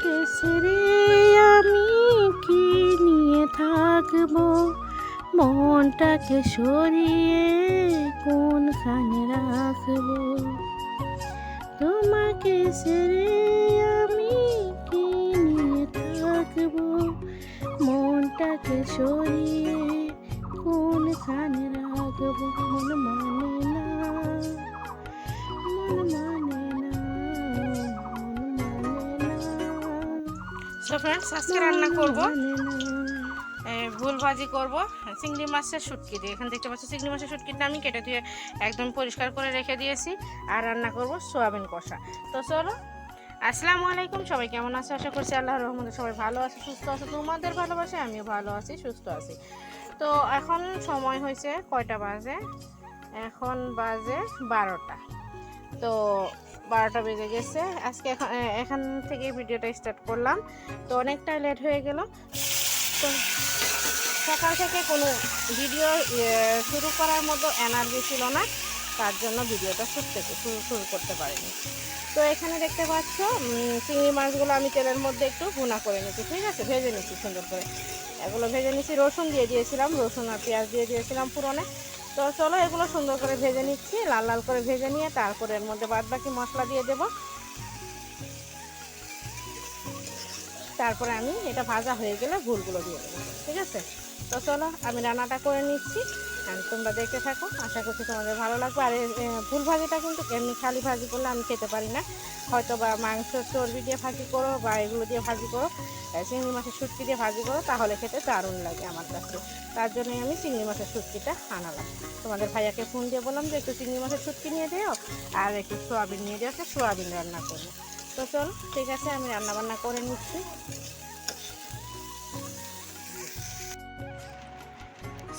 তোমাকে আমি কি নিয়ে থাকব? মনটাকে সরিয়ে কোনখানে রাখব? তোমাকে ছেড়ে তো ফ্রেন্ডস আজকে রান্না করব। ভুল ভাজি করব। চিংড়ি মাছের শুটকি দিয়ে। এখানে দেখতে পাচ্ছি চিংড়ি মাছের শুটকিটা আমি কেটে ধুয়ে একদম পরিষ্কার করে রেখে দিয়েছি। আর রান্না করব সোয়াবিন কষা। তো চলো, আসসালামু আলাইকুম। সবাই কেমন আছে? আশা করছি আল্লাহ রহমতে সবাই ভালো আছে, সুস্থ আছে। তোমাদের ভালোবাসে আমিও ভালো আছি, সুস্থ আছি। তো এখন সময় হয়েছে কয়টা বাজে? এখন বাজে বারোটা। তো বারোটা বেজে গেছে। আজকে এখন এখান থেকে ভিডিওটা স্টার্ট করলাম। তো অনেকটাই লেট হয়ে গেল। তো সকাল থেকে কোনো ভিডিও শুরু করার মতো এনার্জি ছিল না। তার জন্য ভিডিওটা শুরু থেকে, শুরু শুরু করতে পারিনি। তো এখানে দেখতে পাচ্ছ চিংড়ি মাছগুলো আমি তেলের মধ্যে একটু ভুনা করে নিচ্ছি ঠিক আছে? ভেজে নিচ্ছি সুন্দর করে। এগুলো ভেজে নিচ্ছি রসুন দিয়ে দিয়েছিলাম, রসুন আর পেঁয়াজ দিয়ে দিয়েছিলাম পুরনে তো চলো এগুলো সুন্দর করে ভেজে নিচ্ছি, লাল লাল করে ভেজে নিয়ে তারপরে এর মধ্যে বাদ বাকি মশলা দিয়ে দেব। তারপরে আমি এটা ভাজা হয়ে গেলে ভুলগুলো দিয়ে দেবো, ঠিক আছে? তো চলো আমি রান্নাটা করে নিচ্ছি। তোমরা দেখতে থাকো, আশা করছি তোমাদের ভালো লাগবে। আর ফুল ভাজিটা কিন্তু এমনি খালি ভাজি করলে আমি খেতে পারি না। হয়তো বা মাংস চর্বি দিয়ে ভাজি করো বা এগুলো দিয়ে ভাজি করো চিংড়ি মাছের শুটকি দিয়ে ভাজি করো, তাহলে খেতে দারুণ লাগে আমার কাছে। তার জন্যই আমি চিংড়ি মাছের শুটকিটা আনালাম। তোমাদের ভাইয়াকে ফোন দিয়ে বললাম যে, একটু চিংড়ি মাছের শুটকি নিয়ে দিও আর একটু সোয়াবিন নিয়ে দিও সোয়াবিন রান্না করব তো চলো, ঠিক আছে, আমি রান্না বান্না করে নিচ্ছি।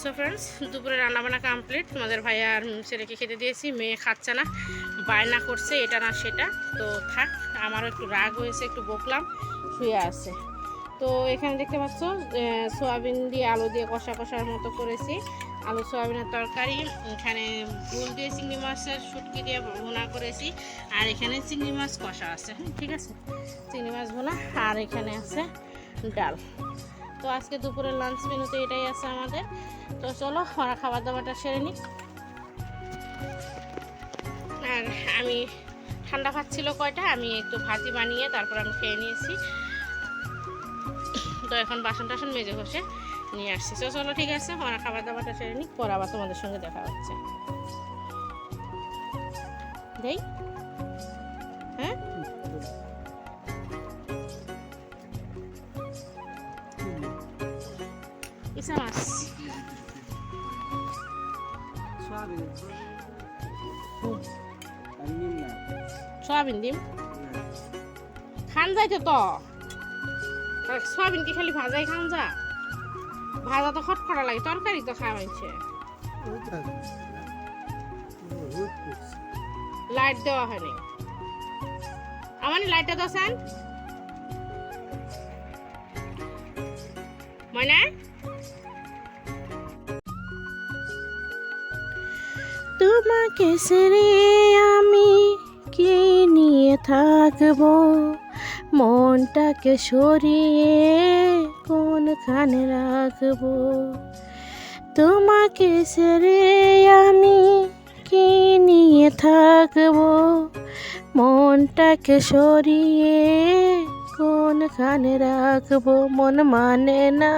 সো ফ্রেন্ডস দুপুরে রান্নাবান্না কমপ্লিট তোমাদের ভাইয়া আর ছেলেকে খেতে দিয়েছি। মেয়ে খাচ্ছে না বায়না করছে এটা না সেটা। তো থাক আমারও একটু রাগ হয়েছে একটু বকলাম শুয়ে আছে। তো এখানে দেখতে পাচ্ছ সোয়াবিন দিয়ে আলু দিয়ে কষা কষার মতো করেছি। আলু সোয়াবিনের তরকারি এখানে ফুল দিয়ে চিংড়ি মাছের শুটকি দিয়ে ভুনা করেছি। আর এখানে চিংড়ি মাছ কষা আছে হুম, ঠিক আছে? চিংড়ি মাছ ভুনা আর এখানে আছে ডাল। তো আজকে দুপুরের লাঞ্চ মেনুতে এটাই আছে আমাদের। তো চলো ওরা খাবার দাবারটা সেরে নিই। আর আমি ঠান্ডা ভাত ছিল কয়টা, আমি একটু ভাজি বানিয়ে তারপর আমি খেয়ে নিয়েছি। তো এখন বাসন টাসন মেজে ঘষে নিয়ে আসছি। তো চলো, ঠিক আছে ওরা খাবার দাবারটা সেরে নিই, পর আবার তোমাদের সঙ্গে দেখা হচ্ছে। দেই? হ্যাঁ? ইসা মাছ। সয়াবিন দিম খান যাইতে তো সয়াবিন কি খালি ভাজাই খান যা ভাজা তো খটখটা লাগে, তরকারি তো খাওয়া হয়েছে লাইট দেওয়া হয়নি। আমার লাইটটা দাও সান তোমাকে ছেড়ে আমি কি নিয়ে থাকব? মনটাকে সরিয়ে কোন কোনখানে রাখব? তোমাকে ছেড়ে আমি কি নিয়ে থাকব? মনটাকে সরিয়ে কোন কোনখানে রাখব? মন মানে না।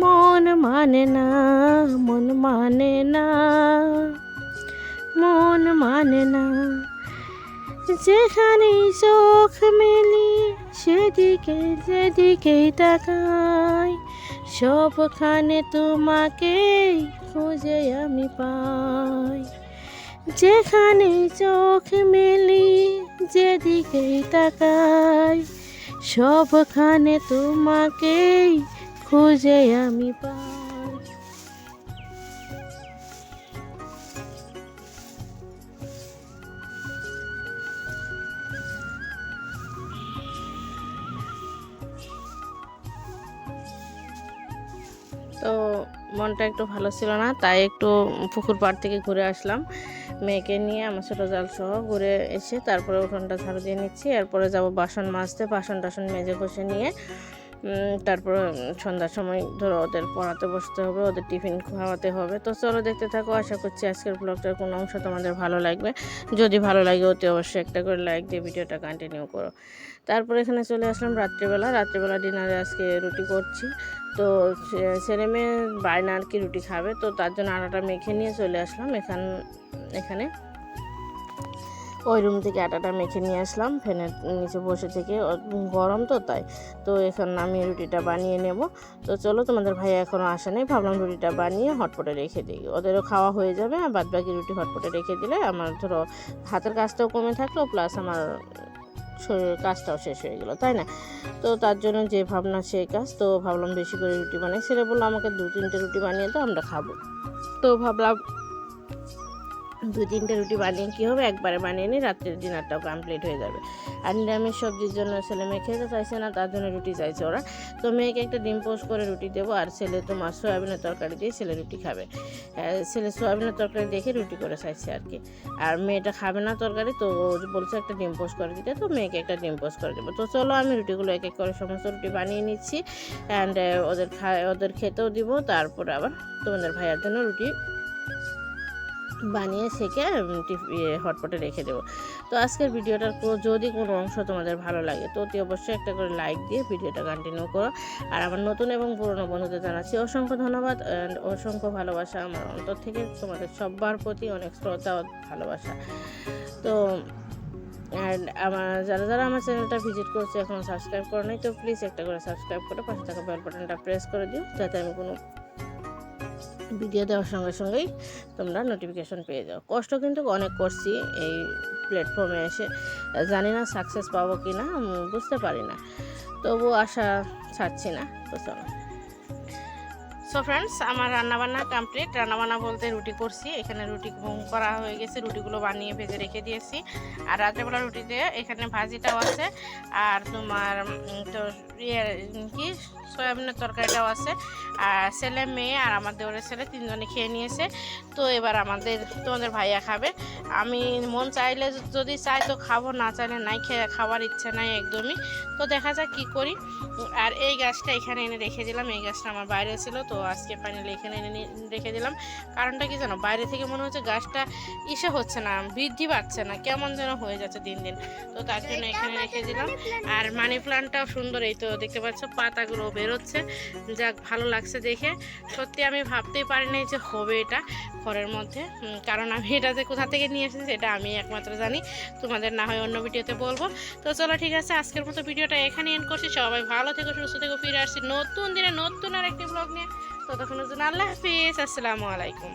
মন মানে না, মন মানে না। মন মানে না, যেখানে চোখ মেলি সেদিকে যেদিকেই তাকাই, সবখানে তোমাকে খুঁজে আমি পাই। যেখানে চোখ মেলি যেদিকেই তাকাই, সবখানে তোমাকেই খুঁজে আমি তো মনটা একটু ভালো ছিল না, তাই একটু পুকুর পাড় থেকে ঘুরে আসলাম। মেয়েকে নিয়ে আমার ছোটো জাল সহ ঘুরে এসে তারপরে উঠোনটা ঝাড়ু দিয়ে নিচ্ছি, এরপরে যাব বাসন মাজতে বাসন টাসন মেজে ঘষে নিয়ে তারপর সন্ধ্যার সময় ধরো ওদের পড়াতে বসতে হবে, ওদের টিফিন খাওয়াতে হবে। তো চলো দেখতে থাকো, আশা করছি আজকের ব্লগটার কোনো অংশ তোমাদের ভালো লাগবে। যদি ভালো লাগে অতি অবশ্যই একটা করে লাইক দিয়ে ভিডিওটা কন্টিনিউ করো। তারপর এখানে চলে আসলাম রাত্রিবেলা। রাত্রিবেলা ডিনারে আজকে রুটি করছি। তো ছেলে মেয়ে বায়না আর কি রুটি খাবে। তো তার জন্য আটাটা মেখে নিয়ে চলে আসলাম। এখান, এখানে ওই রুম থেকে আটাটা মেখে নিয়ে আসলাম, ফ্যানের নিচে বসে থেকে। গরম তো তাই। তো এখন আমি রুটিটা বানিয়ে নেব। তো চলো, তোমাদের ভাই এখনও আসে নাই, ভাবলাম রুটিটা বানিয়ে হটপটে রেখে দিই। ওদেরও খাওয়া হয়ে যাবে, আর বাদ বাকি রুটি হটপটে রেখে দিলে আমার ধরো হাতের কাজটাও কমে থাকল, প্লাস আমার শরীরের কাজটাও শেষ হয়ে গেলো, তাই না? তো তার জন্য যে ভাবনা সেই কাজ, তো ভাবলাম বেশি করে রুটি বানাই। ছেলে বলল, আমাকে দু তিনটে রুটি বানিয়ে তো আমরা খাব। তো ভাবলাম দু তিনটে রুটি বানিয়ে কী হবে? একবারে বানিয়ে নিই রাত্রের ডিনারটাও কমপ্লিট হয়ে যাবে। আর নিরামিষ সবজির জন্য ছেলে মেয়ে খেতে চাইছে না তার জন্য রুটি চাইছে ওরা। তো মেয়েকে একটা ডিম পোস্ট করে রুটি দেবো আর ছেলে তোমার সয়াবিনের তরকারি দিয়ে ছেলে রুটি খাবে। আহ, ছেলে সয়াবিনের তরকারি দেখে রুটি করে চাইছে আর কি। আর মেয়েটা খাবে না তরকারি তো ও বলছে একটা ডিম পোস্ট করে দিতে তো মেয়েকে একটা ডিম পোস্ট করে দেবো। তো চলো আমি রুটিগুলো এক এক করে সমস্ত রুটি বানিয়ে নিচ্ছি অ্যান্ড ওদের খা ওদের খেতেও দিব তারপর আবার তোমাদের ভাইয়ার জন্য রুটি বানিয়ে সেকে হটপটে রেখে দেবো। তো আজকের ভিডিওটার যদি কোনো অংশ তোমাদের ভালো লাগে, তো অতি অবশ্যই একটা করে লাইক দিয়ে ভিডিওটা কন্টিনিউ করো। আর আমার নতুন এবং পুরনো বন্ধুদের জানাচ্ছি অসংখ্য ধন্যবাদ অ্যান্ড অসংখ্য ভালোবাসা আমার অন্তর থেকে। তোমাদের সবার প্রতি অনেক শ্রদ্ধা ভালোবাসা। তো অ্যান্ড আমার যারা যারা আমার চ্যানেলটা ভিজিট করছে এখন সাবস্ক্রাইব করো নাই, তো প্লিজ একটা করে সাবস্ক্রাইব করে পাশে থাকা বেল বাটনটা প্রেস করে দিও, যাতে আমি কোনো ভিডিও দেওয়ার সঙ্গে সঙ্গেই তোমরা নোটিফিকেশন পেয়ে যাও। কষ্ট কিন্তু অনেক করছি এই প্ল্যাটফর্মে এসে। জানি না সাকসেস পাবো কি না বুঝতে পারি না। তবু আশা ছাড়ছি না, তো চলো। সো ফ্রেন্ডস আমার রান্নাবান্না কমপ্লিট রান্নাবান্না বলতে রুটি করছি। এখানে রুটি করা হয়ে গেছে, রুটিগুলো বানিয়ে ভেজে রেখে দিয়েছি। আর রাত্রেবেলা রুটিতে এখানে ভাজিটাও আছে। আর তোমার তো কি সয়াবিনের তরকারিটাও আছে। আর ছেলে মেয়ে আর আমার দেওরের ছেলে তিনজনে খেয়ে নিয়েছে। তো এবার আমাদের তোমাদের ভাইয়া খাবে। আমি মন চাইলে যদি চাই তো খাব না চাইলে নাই খেয়ে খাওয়ার ইচ্ছে নাই একদমই। তো দেখা যাক কী করি। আর এই গাছটা এখানে এনে রেখে দিলাম। এই গাছটা আমার বাইরে ছিল তো আজকে ফাইনালি এখানে এনে রেখে দিলাম। কারণটা কি জানো? বাইরে থেকে মনে হচ্ছে গাছটা ইসে হচ্ছে না বৃদ্ধি পাচ্ছে না কেমন যেন হয়ে যাচ্ছে দিন দিন। তো তার জন্য এখানে রেখে দিলাম। আর মানি প্লান্টটাও সুন্দর এই তো দেখতে পাচ্ছ, পাতাগুলো বেরোচ্ছে। যাক, ভালো লাগছে দেখে। সত্যি আমি ভাবতেই পারিনি যে হবে এটা ঘরের মধ্যে। কারণ আমি এটা যে কোথা থেকে নিয়ে এসেছি সেটা আমি একমাত্র জানি। তোমাদের না হয় অন্য ভিডিওতে বলব। তো চলো, ঠিক আছে, আজকের মতো ভিডিওটা এখানে এন্ড করছি। সবাই ভালো থেকো, সুস্থ থেকো, ফিরে আসছি নতুন দিনে নতুন আর একটি ব্লগ নিয়ে। ততক্ষণের জন্য আল্লাহ হাফিজ। আসসালামু আলাইকুম।